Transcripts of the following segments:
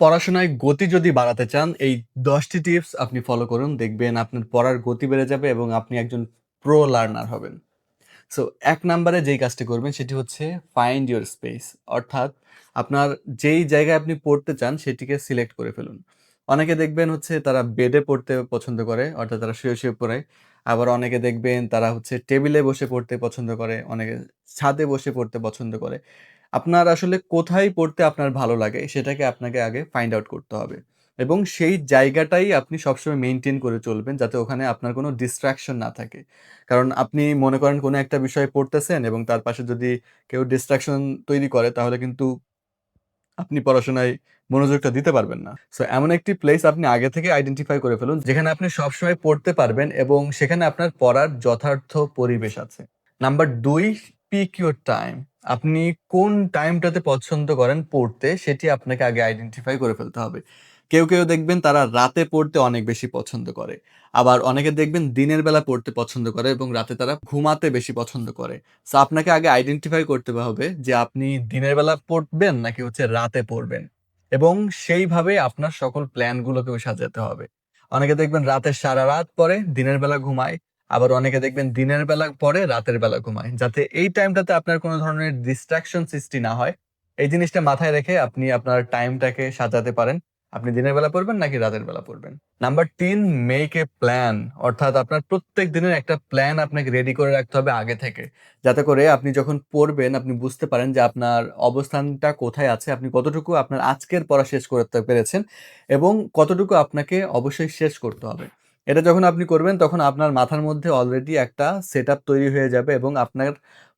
পড়াশোনায় গতি যদি বাড়াতে চান, এই দশটি টিপস আপনি ফলো করুন। দেখবেন আপনার পড়ার গতি বেড়ে যাবে এবং আপনি একজন প্রো লার্নার হবেন। সো এক নাম্বারে যেই কাজটি করবেন সেটি হচ্ছে ফাইন্ড ইউর স্পেস। অর্থাৎ আপনার যেই জায়গায় আপনি পড়তে চান সেটিকে সিলেক্ট করে ফেলুন। অনেকে দেখবেন হচ্ছে তারা বেডে পড়তে পছন্দ করে, অর্থাৎ তারা শুয়ে, শুয়ে পড়ে। আবার অনেকে দেখবেন তারা হচ্ছে টেবিলে বসে পড়তে পছন্দ করে, অনেকে ছাদে বসে পড়তে পছন্দ করে। আপনার আসলে কোথায় পড়তে আপনার ভালো লাগে সেটাকে আপনাকে আগে ফাইন্ড আউট করতে হবে। এবং সেই জায়গাটাই আপনি সবসময় মেইনটেইন করে চলবেন যাতে ওখানে আপনার কোনো ডিস্ট্রাকশন না থাকে। কারণ আপনি মনে করেন কোনো একটা বিষয়ে পড়তেছেন এবং তার পাশে যদি কেউ ডিস্ট্রাকশন তৈরি করে তাহলে কিন্তু আপনি পড়াশোনায় মনোযোগটা দিতে পারবেন না। সো এমন একটি প্লেস আপনি আগে থেকে আইডেন্টিফাই করে ফেলুন যেখানে আপনি সবসময় পড়তে পারবেন এবং সেখানে আপনার পড়ার যথার্থ পরিবেশ আছে। নাম্বার দুই পিক ইউর টাইম। আপনি কোন টাইমটাতে পছন্দ করেন পড়তে সেটি আপনাকে আগে আইডেন্টিফাই করে ফেলতে হবে। কেউ, কেউ দেখবেন তারা রাতে পড়তে অনেক বেশি পছন্দ করে। আবার অনেকে দেখবেন দিনের বেলা পড়তে পছন্দ করে এবং রাতে তারা ঘুমাতে বেশি পছন্দ করে। সো আপনাকে আগে আইডেন্টিফাই করতে হবে যে আপনি দিনের বেলা পড়বেন নাকি হচ্ছে রাতে পড়বেন। এবং সেইভাবে আপনার সকল প্ল্যানগুলোকেও সাজাতে হবে। অনেকে দেখবেন রাতে সারারাত পরে দিনের বেলা ঘুমায়। আবার অনেকে দেখবেন দিনের বেলা পরে রাতের বেলা ঘুমায়। যাতে এই টাইমটাতে আপনার কোনো ধরনের ডিস্ট্রাকশন সৃষ্টি না হয়। এই জিনিসটা মাথায় রেখে আপনি আপনার টাইমটাকে সাজাতে পারেন। আপনি দিনের বেলা পড়বেন নাকি রাতের বেলা পড়বেন। নাম্বার তিন মেক এ প্ল্যান। অর্থাৎ আপনার প্রত্যেক দিনের একটা প্ল্যান আপনাকে রেডি করে রাখতে হবে আগে থেকে। যাতে করে আপনি যখন পড়বেন আপনি বুঝতে পারেন যে আপনার অবস্থানটা কোথায় আছে, আপনি কতটুকু আপনার আজকের পড়া শেষ করতে পেরেছেন এবং কতটুকু আপনাকে অবশ্যই শেষ করতে হবে। এটা যখন আপনি করবেন তখন আপনার মাথার মধ্যে অলরেডি একটা সেটআপ তৈরি হয়ে যাবে এবং আপনার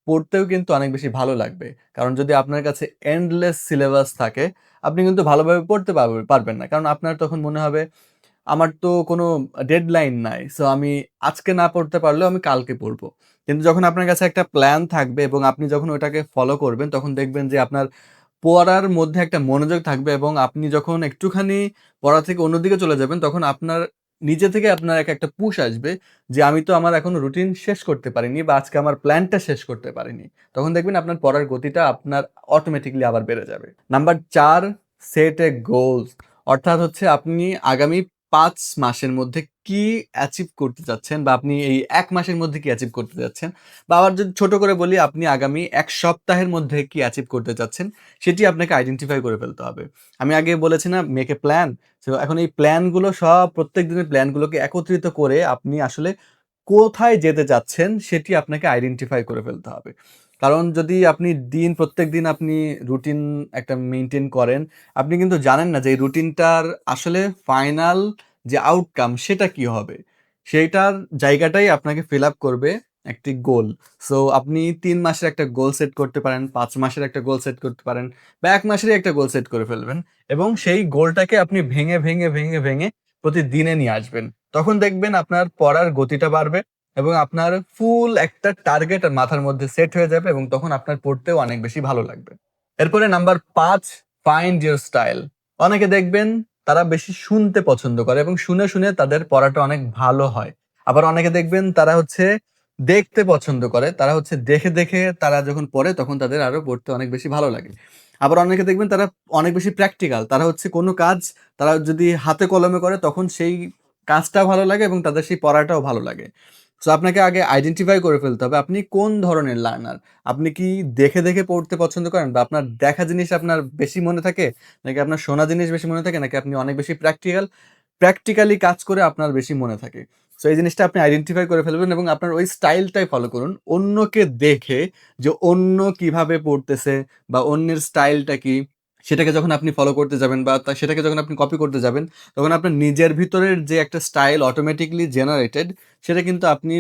পড়তেও কিন্তু অনেক বেশি ভালো লাগবে। কারণ যদি আপনার কাছে এন্ডলেস সিলেবাস থাকে, আপনি কিন্তু ভালোভাবে পড়তে পারব পারবেন না। কারণ আপনার তখন মনে হবে, আমার তো কোনো ডেডলাইন নাই। সো আমি আজকে না পড়তে পারলেও আমি কালকে পড়ব। কিন্তু যখন আপনার কাছে একটা প্ল্যান থাকবে এবং আপনি যখন ওটাকে ফলো করবেন তখন দেখবেন যে আপনার পড়ার মধ্যে একটা মনোযোগ থাকবে এবং আপনি যখন একটুখানি পড়া থেকে অন্যদিকে চলে যাবেন তখন আপনার নিজে থেকে আপনার এক একটা পুশ আসবে যে আমি তো আমার এখনও রুটিন শেষ করতে পারিনি বা আজকে আমার প্ল্যানটা শেষ করতে পারিনি। তখন দেখবেন আপনার পড়ার গতিটা আপনার অটোমেটিকলি আবার বেড়ে যাবে। নাম্বার চার সেট এ গোলস। অর্থাৎ হচ্ছে আপনি আগামী ৫ মাসের মধ্যে কি অ্যাচিভ করতে চাচ্ছেন বা আপনি এই এক মাসের মধ্যে কি অ্যাচিভ করতে চাচ্ছেন বা আবার যদি ছোট করে বলি, আপনি আগামী এক সপ্তাহের মধ্যে কি অ্যাচিভ করতে চাচ্ছেন সেটি আপনাকে আইডেন্টিফাই করে ফেলতে হবে। আমি আগে বলেছি না মেক এ প্ল্যান। এখন এই প্ল্যানগুলো সব, প্রত্যেক দিনের প্ল্যানগুলোকে একত্রিত করে আপনি আসলে কোথায় যেতে চাচ্ছেন, সেটি আপনাকে আইডেন্টিফাই করে ফেলতে হবে। কারণ যদি আপনি দিন প্রত্যেক দিন আপনি রুটিন একটা মেনটেন করেন, আপনি কিন্তু জানেন না যে এই রুটিনটার আসলে ফাইনাল যে আউটকাম সেটা কি হবে। সেইটার জায়গাটাই আপনাকে ফিল আপ করবে একটি গোল। সো আপনি তিন মাসের একটা গোল সেট করতে পারেন, পাঁচ মাসের একটা গোল সেট করতে পারেন বা এক মাসেরই একটা গোল সেট করে ফেলবেন এবং সেই গোলটাকে আপনি ভেঙে, ভেঙে, ভেঙে, ভেঙে প্রতিদিনে নিয়ে আসবেন। তখন দেখবেন আপনার পড়ার গতিটা বাড়বে এবং আপনার ফুল একটা টার্গেট আর মাথার মধ্যে সেট হয়ে যাবে এবং তখন আপনার পড়তেও অনেক বেশি ভালো লাগবে। এরপরে নাম্বার পাঁচ ফাইন্ড ইউর স্টাইল। অনেকে দেখবেন তারা বেশি শুনতে পছন্দ করে এবং শুনে, শুনে তাদের পড়াটা অনেক ভালো হয়। আবার অনেকে দেখবেন তারা হচ্ছে দেখতে পছন্দ করে। তারা হচ্ছে দেখে, দেখে তারা যখন পড়ে তখন তাদের আরও পড়তে অনেক বেশি ভালো লাগে। আবার অনেকে দেখবেন তারা অনেক বেশি প্র্যাকটিক্যাল। তারা হচ্ছে কোনো কাজ তারা যদি হাতে কলমে করে তখন সেই কাজটাও ভালো লাগে এবং তাদের সেই পড়াটাও ভালো লাগে। সো আপনাকে আগে আইডেন্টিফাই করে ফেলতে হবে আপনি কোন ধরনের লার্নার। আপনি কি দেখে, দেখে পড়তে পছন্দ করেন বা আপনার দেখা জিনিস আপনার বেশি মনে থাকে? নাকি আপনার শোনা জিনিস বেশি মনে থাকে? নাকি আপনি অনেক বেশি প্র্যাকটিক্যাল? প্র্যাকটিক্যালি কাজ করে আপনার বেশি মনে থাকে। সো এই জিনিসটা আপনি আইডেন্টিফাই করে ফেলবেন এবং আপনার ওই স্টাইলটাই ফলো করুন। অন্যকে দেখে যে অন্য কীভাবে পড়তেছে বা অন্যের স্টাইলটা কি, সেটাকে যখন আপনি ফলো করতে যাবেন বা সেটাকে যখন আপনি কপি করতে যাবেন, তখন আপনার নিজের ভিতরের যে একটা স্টাইল অটোমেটিকলি জেনারেটেড সেটা কিন্তু আপনি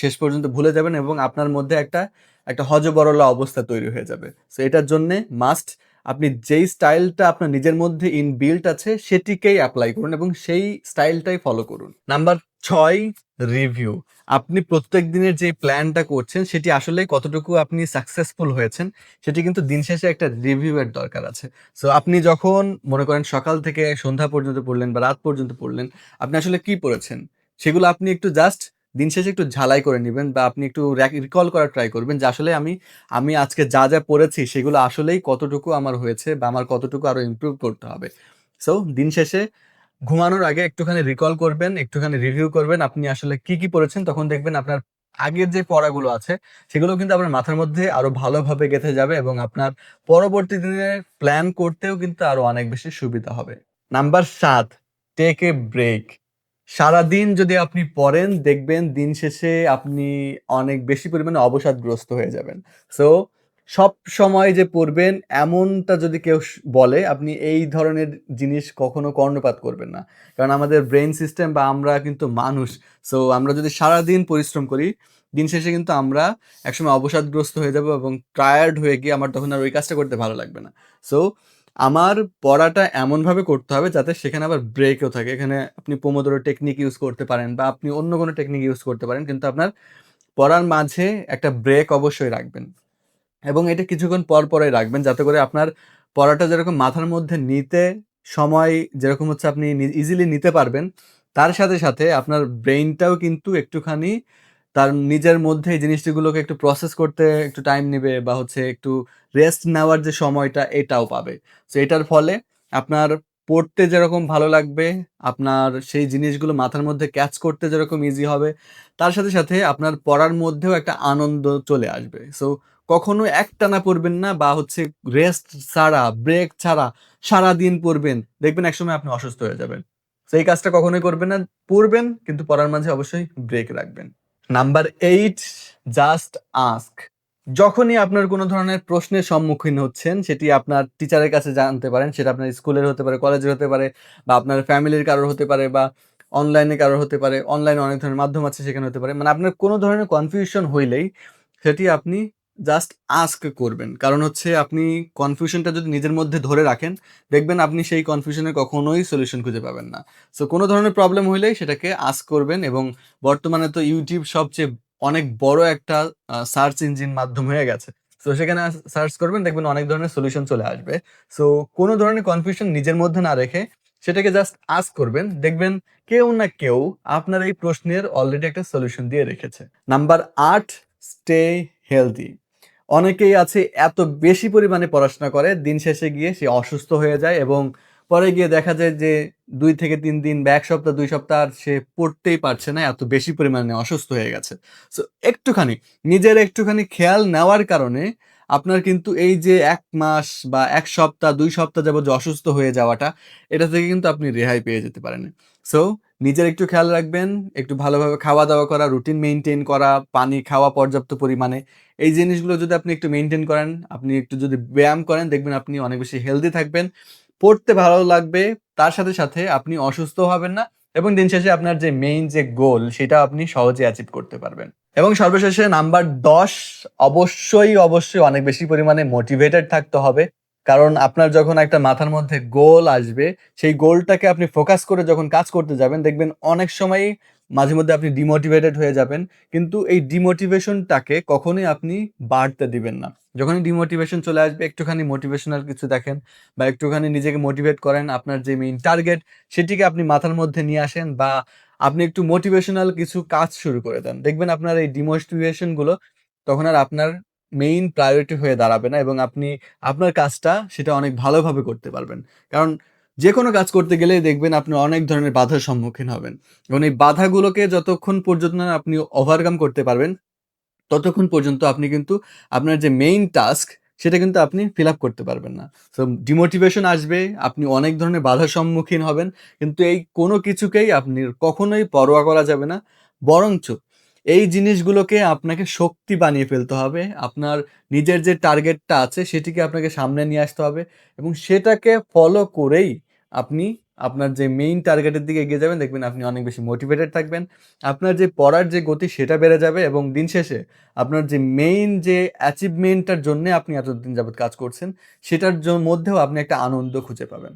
শেষ পর্যন্ত ভুলে যাবেন এবং আপনার মধ্যে একটা, একটা হজবরলা অবস্থা তৈরি হয়ে যাবে। সো এটার জন্যে মাস্ট আপনি যেই স্টাইলটা আপনার নিজের মধ্যে ইনবিল্ট আছে সেটিকেই অ্যাপ্লাই করুন এবং সেই স্টাইলটাই ফলো করুন। নাম্বার ছয় রিভিউ। আপনি প্রত্যেক দিনের যে প্ল্যানটা করছেন সেটি আসলে কতটুকু আপনি সাকসেসফুল হয়েছেন সেটি কিন্তু দিন শেষে একটা রিভিউয়ের দরকার আছে। সো আপনি যখন মনে করেন সকাল থেকে সন্ধ্যা পর্যন্ত পড়লেন বা রাত পর্যন্ত পড়লেন, আপনি আসলে কি পড়েছেন? সেগুলো আপনি একটু জাস্ট দিন শেষে একটু ঝালাই করে নিবেন বা আপনি একটু রিকল করার ট্রাই করবেন যে আসলে আমি, আমি আজকে যা, যা পড়েছি সেগুলো আসলেই কতটুকু আমার হয়েছে বা আমার কতটুকু আরও ইমপ্রুভ করতে হবে। সো দিন শেষে ঘুমানোর আগে একটুখানি রিকল করবেন, একটুখানি রিভিউ করবেন আপনি আসলে কি, কি পড়েছেন তখন দেখবেন আপনার আগের যে পড়াগুলো আছে সেগুলো কিন্তু আপনার মাথার মধ্যে আরও ভালোভাবে গেঁথে যাবে এবং আপনার পরবর্তী দিনে প্ল্যান করতেও কিন্তু আরও অনেক বেশি সুবিধা হবে। নাম্বার সাত টেক এ ব্রেক। সারাদিন যদি আপনি পড়েন দেখবেন দিন শেষে আপনি অনেক বেশি পরিমাণে অবসাদগ্রস্ত হয়ে যাবেন। সো সবসময় যে পড়বেন এমনটা যদি কেউ বলে আপনি এই ধরনের জিনিস কখনো কর্ণপাত করবেন না। কারণ আমাদের ব্রেইন সিস্টেম বা আমরা কিন্তু মানুষ। সো আমরা যদি সারাদিন পরিশ্রম করি, দিন শেষে কিন্তু আমরা একসময় অবসাদগ্রস্ত হয়ে যাব এবং টায়ার্ড হয়ে গিয়ে আমার তখন আর ওই কাজটা করতে ভালো লাগবে না। সো আমার পড়াটা এমনভাবে করতে হবে যাতে সেখানে আবার ব্রেকও থাকে। এখানে আপনি পোমোদোরো টেকনিক ইউজ করতে পারেন বা আপনি অন্য কোনো টেকনিক ইউজ করতে পারেন। কিন্তু আপনার পড়ার মাঝে একটা ব্রেক অবশ্যই রাখবেন। এবং এটা কিছুক্ষণ পর, পরে রাখবেন যাতে করে আপনার পড়াটা যেরকম মাথার মধ্যে নিতে সময় যেরকম হচ্ছে আপনি ইজিলি নিতে পারবেন, তার সাথে, সাথে আপনার ব্রেইনটাও কিন্তু একটুখানি তার নিজের মধ্যে এই জিনিসগুলোকে একটু প্রসেস করতে একটু টাইম নেবে বা হচ্ছে একটু রেস্ট নেওয়ার যে সময়টা এটাও পাবে। সো এটার ফলে আপনার পড়তে যেরকম ভালো লাগবে, আপনার সেই জিনিসগুলো মাথার মধ্যে ক্যাচ করতে যেরকম ইজি হবে, তার সাথে, সাথে আপনার পড়ার মধ্যেও একটা আনন্দ চলে আসবে। সো কখনো একটানা পড়বেন না বা হচ্ছে রেস্ট ছাড়া, ব্রেক ছাড়া সারাদিন পড়বেন। দেখবেন একসময় আপনি অসুস্থ হয়ে যাবেন। সো এই কাজটা কখনোই করবেন না। পড়বেন কিন্তু পড়ার মাঝে অবশ্যই ব্রেক রাখবেন। Number eight just ask. যখনই আপনার কোনো ধরনের প্রশ্নের সম্মুখীন হচ্ছেন সেটি আপনার টিচারের কাছে জানতে পারেন। সেটা আপনার স্কুলের হতে পারে, কলেজের হতে পারে বা আপনার ফ্যামিলির কারোর হতে পারে বা অনলাইনে কারোর হতে পারে। অনলাইনে অনেক ধরনের মাধ্যম আছে সেখানে হতে পারে। মানে আপনার কোনো ধরনের কনফিউশন হইলেই সেটি আপনি জাস্ট আস্ক করবেন। কারণ হচ্ছে আপনি কনফিউশনটা যদি নিজের মধ্যে ধরে রাখেন, দেখবেন আপনি সেই কনফিউশনের কখনোই সলিউশন খুঁজে পাবেন না। সো কোনো ধরনের প্রবলেম হইলেই সেটাকে আস্ক করবেন এবং বর্তমানে তো ইউটিউব সবচেয়ে অনেক বড় একটা সার্চ ইঞ্জিন মাধ্যম হয়ে গেছে। সো সেখানে সার্চ করবেন দেখবেন অনেক ধরনের সলিউশন চলে আসবে। সো কোনো ধরনের কনফিউশন নিজের মধ্যে না রেখে সেটাকে জাস্ট আস্ক করবেন। দেখবেন কেউ না কেউ আপনার এই প্রশ্নের অলরেডি একটা সলিউশন দিয়ে রেখেছে। নাম্বার আট স্টে হেলথি। অনেকেই আছে এত বেশি পরিমাণে পড়াশোনা করে, দিন শেষে গিয়ে সে অসুস্থ হয়ে যায় এবং পরে গিয়ে দেখা যায় যে দুই থেকে তিন দিন বা এক সপ্তাহ দুই সপ্তাহ আর সে পড়তেই পারছে না। এত বেশি পরিমাণে অসুস্থ হয়ে গেছে। সো একটুখানি নিজের একটুখানি খেয়াল নেওয়ার কারণে আপনার কিন্তু এই যে এক মাস বা এক সপ্তাহ দুই সপ্তাহ যাবত যে অসুস্থ হয়ে যাওয়াটা, এটা থেকে কিন্তু আপনি রেহাই পেয়ে যেতে পারেন। সো নিজের একটু খেয়াল রাখবেন, একটু ভালোভাবে খাওয়া-দাওয়া করা, রুটিন মেনটেন করা, পানি খাওয়া পর্যাপ্ত পরিমাণে। এই জিনিসগুলো যদি আপনি একটু মেনটেন করেন, আপনি একটু যদি ব্যায়াম করেন দেখবেন আপনি অনেক বেশি হেলদি থাকবেন। পড়তে ভালো লাগবে, তার সাথে, সাথে আপনি অসুস্থ হবেন না এবং দিন শেষে আপনার যে মেইন যে গোল সেটা আপনি সহজে অ্যাচিভ করতে পারবেন। এবং সর্বশেষে নাম্বার ১০ অবশ্যই, অবশ্যই অনেক বেশি পরিমাণে মোটিভেটেড থাকতে হবে। কারণ আপনার যখন একটা মাথার মধ্যে গোল আসবে, সেই গোলটাকে আপনি ফোকাস করে যখন কাজ করতে যাবেন দেখবেন অনেক সময়ই মাঝে মধ্যে আপনি ডিমোটিভেটেড হয়ে যাবেন। কিন্তু এই ডিমোটিভেশনটাকে কখনোই আপনি বাড়তে দিবেন না। যখনই ডিমোটিভেশন চলে আসবে একটুখানি মোটিভেশনাল কিছু দেখেন বা একটুখানি নিজেকে মোটিভেট করেন। আপনার যে মেইন টার্গেট সেটিকে আপনি মাথার মধ্যে নিয়ে আসেন বা আপনি একটু মোটিভেশনাল কিছু কাজ শুরু করে দেন। দেখবেন আপনার এই ডিমোটিভেশনগুলো তখন আর আপনার মেইন প্রায়োরিটি হয়ে দাঁড়াবে না এবং আপনি আপনার কাজটা সেটা অনেক ভালোভাবে করতে পারবেন। কারণ যে কোনো কাজ করতে গেলেই দেখবেন আপনি অনেক ধরনের বাধার সম্মুখীন হবেন। এবং এই বাধাগুলোকে যতক্ষণ পর্যন্ত আপনি ওভারকাম করতে পারবেন, ততক্ষণ পর্যন্ত আপনি কিন্তু আপনার যে মেইন টাস্ক সেটা কিন্তু আপনি ফিল আপ করতে পারবেন না। সো ডিমোটিভেশন আসবে, আপনি অনেক ধরনের বাধার সম্মুখীন হবেন। কিন্তু এই কোনো কিছুকেই আপনি কখনোই পরোয়া করা যাবে না। বরঞ্চ এই জিনিসগুলোকে আপনাকে শক্তি বানিয়ে ফেলতে হবে। আপনার নিজের যে টার্গেটটা আছে সেটিকে আপনাকে সামনে নিয়ে আসতে হবে এবং সেটাকে ফলো করেই আপনি আপনার যে মেইন টার্গেটের দিকে এগিয়ে যাবেন, দেখবেন আপনি অনেক বেশি মোটিভেটেড থাকবেন। আপনার যে পড়ার যে গতি সেটা বেড়ে যাবে এবং দিন শেষে আপনার যে মেইন যে অ্যাচিভমেন্টটার জন্যে আপনি এতদিন যাবত কাজ করছেন, সেটার মধ্যেও আপনি একটা আনন্দ খুঁজে পাবেন।